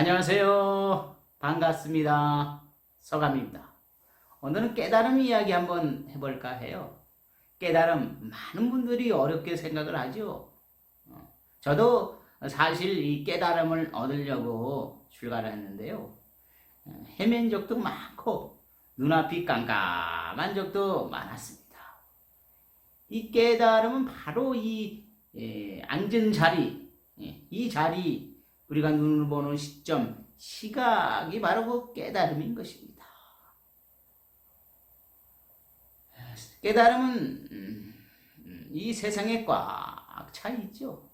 안녕하세요. 반갑습니다. 서감입니다. 오늘은 깨달음 이야기 한번 해볼까 해요. 깨달음 많은 분들이 어렵게 생각을 하죠. 어, 저도 사실 이 깨달음을 얻으려고 출가를 했는데요. 어, 헤맨 적도 많고 눈앞이 깜깜한 적도 많았습니다. 이 깨달음은 바로 이 예, 앉은 자리, 예, 이 자리 우리가 눈을 보는 시점, 시각이 바로 그 깨달음인 것입니다. 깨달음은 음, 음, 이 세상에 꽉 차 있죠.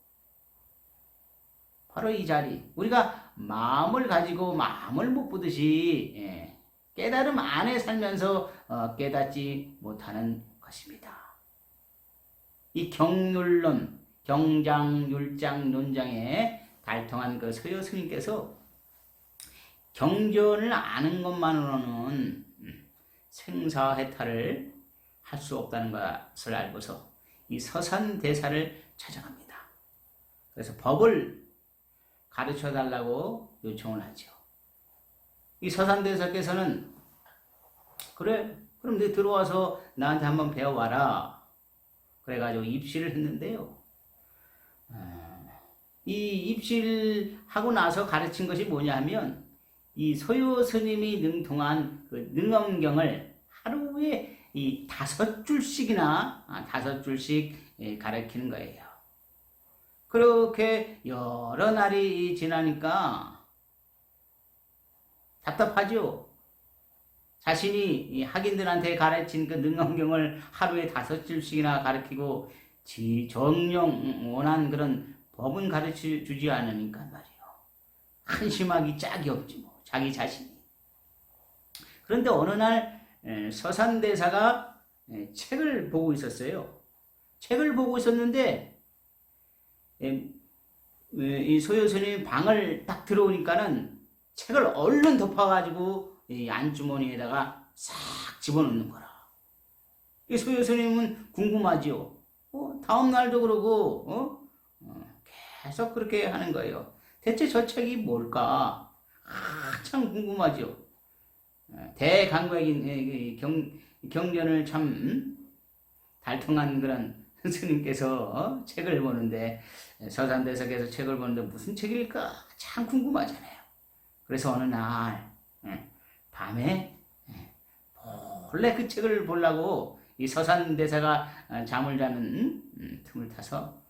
바로 이 자리. 우리가 마음을 가지고 마음을 못 보듯이 예, 깨달음 안에 살면서 어, 깨닫지 못하는 것입니다. 이 경률론, 경장, 율장, 논장에 달통한 그 서여 스님께서 경전을 아는 것만으로는 음, 생사해탈을 할 수 없다는 것을 알고서 이 서산대사를 찾아갑니다. 그래서 법을 가르쳐 달라고 요청을 하죠. 이 서산대사께서는 그래 그럼 너 들어와서 나한테 한번 배워와라. 그래가지고 입시를 했는데요. 이 입실하고 나서 가르친 것이 뭐냐 하면 이 소요 스님이 능통한 그 능엄경을 하루에 이 다섯 줄씩이나 아, 다섯 줄씩 예, 가르치는 거예요. 그렇게 여러 날이 지나니까 답답하죠. 자신이 이 학인들한테 가르친 그 능엄경을 하루에 다섯 줄씩이나 가르치고 지 정령 원한 그런 법은 가르쳐 주지 않으니까 말이요. 한심하기 짝이 없지 뭐 자기 자신이. 그런데 어느 날 에, 서산대사가 에, 책을 보고 있었어요. 책을 보고 있었는데 이 소요스님 방을 딱 들어오니까는 책을 얼른 덮어가지고 이 안주머니에다가 싹 집어넣는 거라. 이 소요스님은 궁금하지요. 어, 다음 날도 그러고 어? 계속 그렇게 하는 거예요. 대체 저 책이 뭘까? 참 궁금하죠. 대강백인 경, 경전을 참 음? 달통한 그런 스님께서 어? 책을 보는데 서산대석에서 책을 보는데 무슨 책일까 참 궁금하잖아요. 그래서 어느 날 밤에 몰래 그 책을 보려고 이 서산대사가 잠을 자는 음, 틈을 타서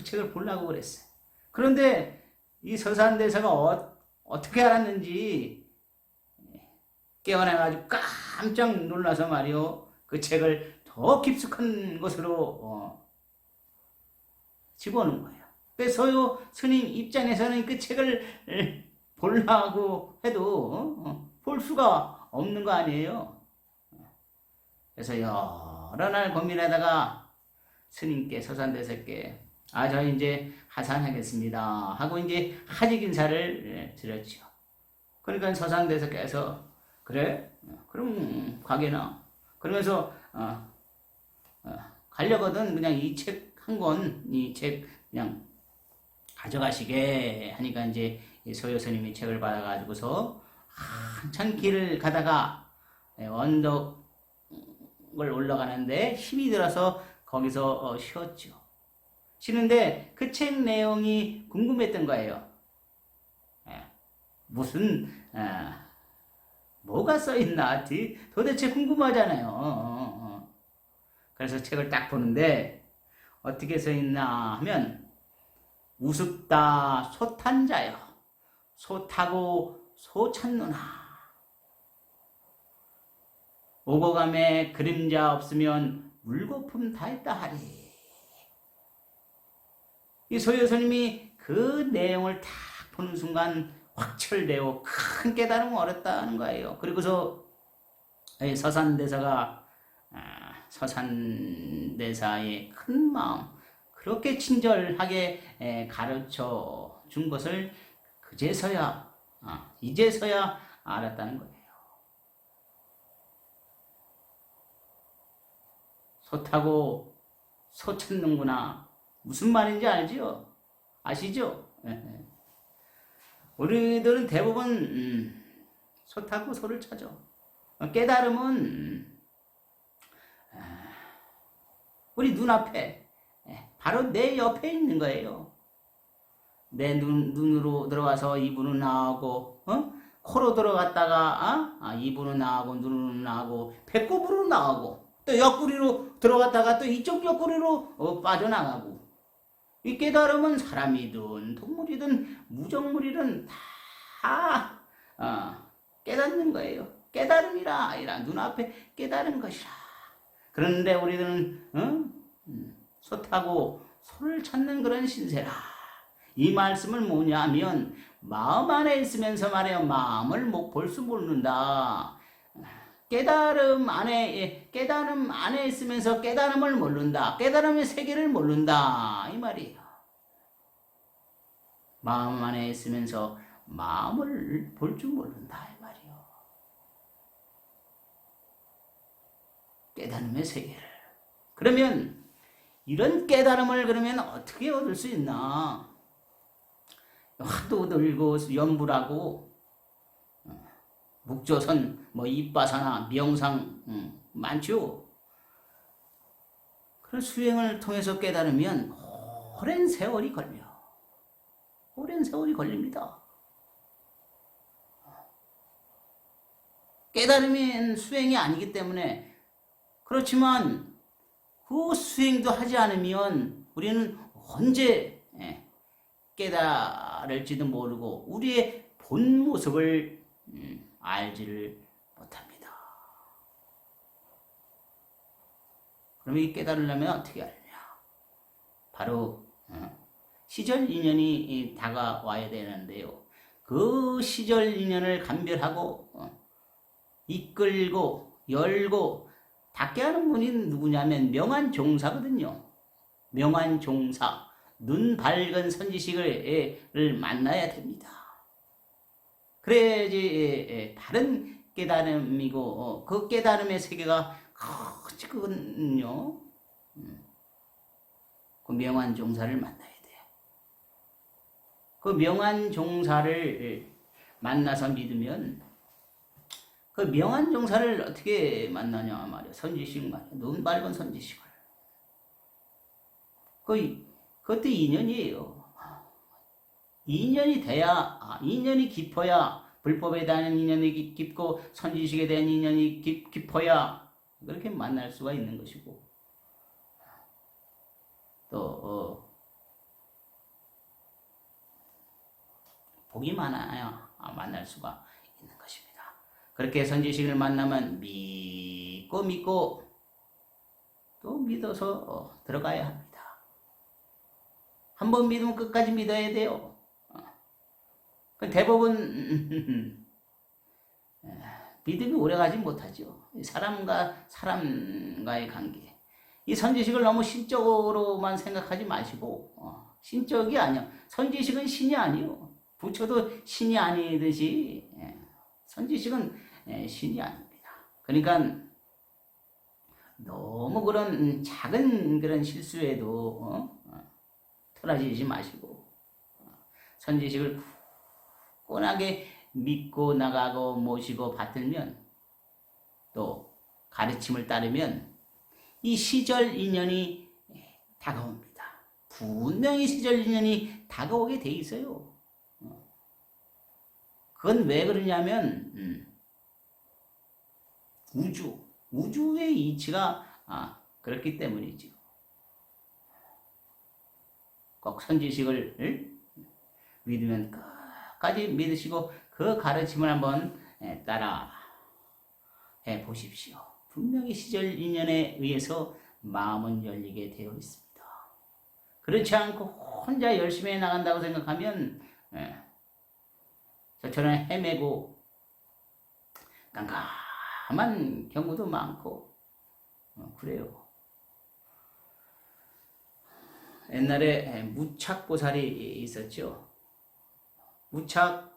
그 책을 보려고 그랬어요. 그런데 이 서산대사가 어, 어떻게 알았는지 깨어나가지고 깜짝 놀라서 말이요. 그 책을 더 깊숙한 곳으로 어, 집어넣은 거예요. 그래서요, 스님 입장에서는 그 책을 보려고 해도 어, 볼 수가 없는 거 아니에요. 그래서 여러 날 고민하다가 스님께 서산대사께 아, 저 이제 하산하겠습니다. 하고 이제 하직 인사를 드렸죠. 그러니까 서산대사께서 그래? 그럼 가게나. 그러면서 어, 어, 가려거든 그냥 이 책 한 권, 이 책 그냥 가져가시게 하니까 이제 소요 스님이 책을 받아가지고서 한참 길을 가다가 언덕을 올라가는데 힘이 들어서 거기서 어, 쉬었죠. 쉬는데 그 책 내용이 궁금했던 거예요. 예. 무슨 어, 뭐가 써 있나 도대체 궁금하잖아요. 어, 어. 그래서 책을 딱 보는데 어떻게 써 있나 하면 우습다 소탄자여 소 타고 소 찾누나 오고감에 그림자 없으면 물거품 다 있다 하리. 이 소여스님이 그 내용을 딱 보는 순간 확철되어 큰 깨달음을 얻었다는 거예요. 그리고서 서산대사가 아, 서산대사의 큰 마음 그렇게 친절하게 가르쳐 준 것을 그제서야 아, 이제서야 알았다는 거예요. 소 타고 소 찾는구나. 무슨 말인지 알지요? 아시죠? 우리들은 대부분 음, 소 타고 소를 찾아. 깨달음은 음, 아, 우리 눈앞에 예, 바로 내 옆에 있는 거예요. 내 눈, 눈으로 들어가서 입으로 나오고 어? 코로 들어갔다가 어? 아, 입으로 나오고 눈으로 나오고 배꼽으로 나오고 또 옆구리로 들어갔다가 또 이쪽 옆구리로 어, 빠져나가고 이 깨달음은 사람이든 동물이든 무정물이든 다 어, 깨닫는 거예요. 깨달음이라 이라 눈앞에 깨달은 것이라. 그런데 우리들은 어? 음, 소 타고 소를 찾는 그런 신세라. 이 말씀을 뭐냐면 마음 안에 있으면서 말해요. 마음을 못 볼 수 모른다. 깨달음 안에 예, 깨달음 안에 있으면서 깨달음을 모른다. 깨달음의 세계를 모른다. 이 말이에요. 마음 안에 있으면서 마음을 볼 줄 모른다. 이 말이에요. 깨달음의 세계를. 그러면 이런 깨달음을 그러면 어떻게 얻을 수 있나? 하도 들고 연불하고 어, 묵조선 뭐 입바사나 명상 음, 많죠. 그런 수행을 통해서 깨달으면 오랜 세월이 걸려. 오랜 세월이 걸립니다. 깨달으면 수행이 아니기 때문에 그렇지만 그 수행도 하지 않으면 우리는 언제 예, 깨달을지도 모르고 우리의 본 모습을 음, 알지를 못합니다. 그럼 이 깨달으려면 어떻게 하느냐? 바로 어, 시절 인연이 다가와야 되는데요. 그 시절 인연을 감별하고 어, 이끌고 열고 닫게 하는 분이 누구냐면 명한 종사거든요. 명한 종사. 눈 밝은 선지식을 만나야 됩니다. 그래야지 바른 깨달음이고 그 깨달음의 세계가 커지거든요. 그 명한 종사를 만나야 돼요. 그 명한 종사를 만나서 믿으면 그 명한 종사를 어떻게 만나냐 말이야. 선지식 말이야. 눈 밝은 선지식을. 그 그것도 인연이에요. 인연이 돼야, 아, 인연이 깊어야, 불법에 대한 인연이 깊고, 선지식에 대한 인연이 깊, 깊어야, 그렇게 만날 수가 있는 것이고, 또, 어, 복이 많아야 만날 수가 있는 것입니다. 그렇게 선지식을 만나면 믿고 믿고, 또 믿어서 어, 들어가야 합니다. 한번 믿으면 끝까지 믿어야 돼요. 그 대부분 믿음이 오래가지 못하죠. 사람과 사람과의 관계. 이 선지식을 너무 신적으로만 생각하지 마시고 어, 신적이 아니야. 선지식은 신이 아니요. 부처도 신이 아니듯이 예, 선지식은 예, 신이 아닙니다. 그러니까 너무 그런 작은 그런 실수에도 어? 토라지지 마시고 선지식을 꾸하게 믿고 나가고 모시고 받들면 또 가르침을 따르면 이 시절 인연이 다가옵니다. 분명히 시절 인연이 다가오게 돼 있어요. 그건 왜 그러냐면 음, 우주, 우주의 이치가 아, 그렇기 때문이죠. 꼭 선지식을 믿으면 끝 까지 믿으시고 그 가르침을 한번 예, 따라 해 보십시오. 분명히 시절 인연에 의해서 마음은 열리게 되어 있습니다. 그렇지 않고 혼자 열심히 나간다고 생각하면 예, 저처럼 헤매고 깜깜한 경우도 많고 어, 그래요. 옛날에 무착보살이 있었죠. 무착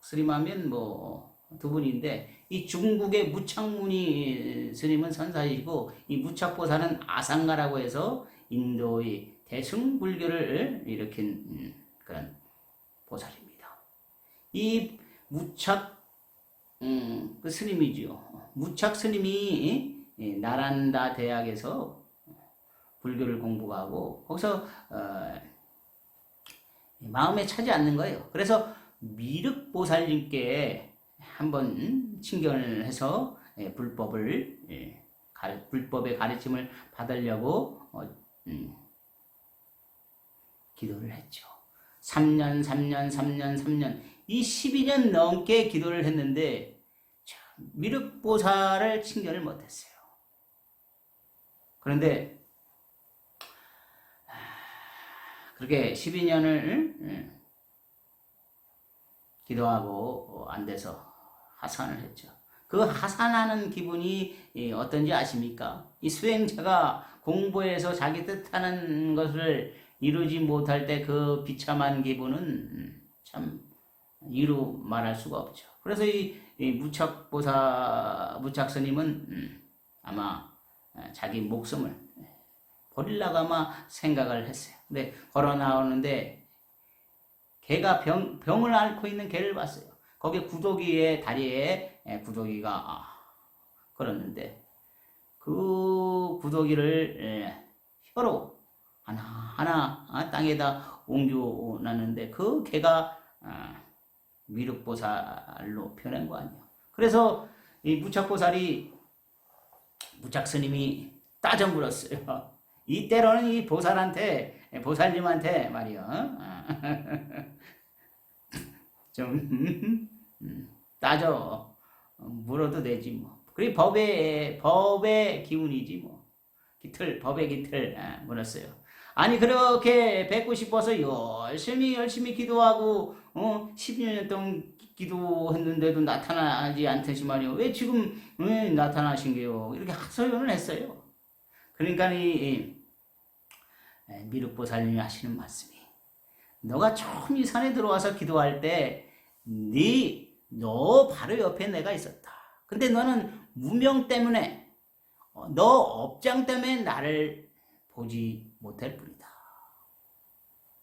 스님하면 뭐 두 분인데 이 중국의 무착무니 스님은 선사이고 이 무착보살은 아상가라고 해서 인도의 대승불교를 일으킨 그런 보살입니다. 이 무착 음, 그 스님이지요. 무착 스님이 이 나란다 대학에서 불교를 공부하고 거기서 어, 마음에 차지 않는 거예요. 그래서 미륵보살님께 한번 친견을 해서 예, 불법을 예, 불법의 가르침을 받으려고 어, 음, 기도를 했죠. 3년, 3년, 3년, 3년 이 12년 넘게 기도를 했는데 참, 미륵보살을 친견을 못했어요. 그런데 아, 그렇게 12년을 기도하고 어, 안 돼서 하산을 했죠. 그 하산하는 기분이 이, 어떤지 아십니까? 이 수행자가 공부해서 자기 뜻하는 것을 이루지 못할 때 그 비참한 기분은 음, 참 이루 말할 수가 없죠. 그래서 이, 이 무척보사 무척스님은 음, 아마 어, 자기 목숨을 버리려고 아마 생각을 했어요. 근데 걸어 나오는데 개가 병, 병을 앓고 있는 개를 봤어요. 거기 구더기의 다리에 예, 구더기가 아, 걸었는데 그 구더기를 예, 혀로 하나 하나 아, 땅에다 옮겨놨는데 그 개가 아, 미륵보살로 변한 거 아니에요. 그래서 이 무착보살이 무착스님이 따져 물었어요. 이때로는 이 보살한테 보살님한테 말이요. 아, 좀 음, 따져 물어도 되지 뭐. 그게 법의 법의 기운이지 뭐. 기틀 법의 기틀 아, 물었어요. 아니 그렇게 뵙고 싶어서 열심히 열심히 기도하고 어 12년 동안 기도했는데도 나타나지 않듯이 말이요. 왜 지금 왜 나타나신 게요? 이렇게 하소연을 했어요. 그러니까 이이 미륵보살님이 하시는 말씀이 너가 처음 이 산에 들어와서 기도할 때, 네, 너 바로 옆에 내가 있었다. 근데 너는 무명 때문에, 어, 너 업장 때문에 나를 보지 못할 뿐이다.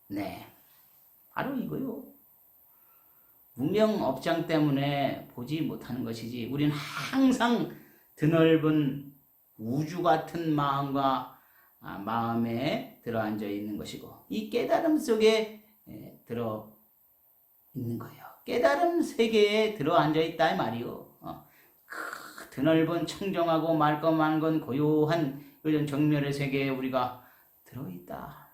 네. 바로 이거요. 무명 업장 때문에 보지 못하는 것이지. 우리는 항상 드넓은 우주 같은 마음과 아, 마음에 들어앉아 있는 것이고, 이 깨달음 속에 예, 들어 있는 거예요. 깨달음 세계에 들어 앉아 있다 이 말이요. 어, 크, 드넓은 청정하고 말끔한 건 고요한 이런 정멸의 세계에 우리가 들어 있다.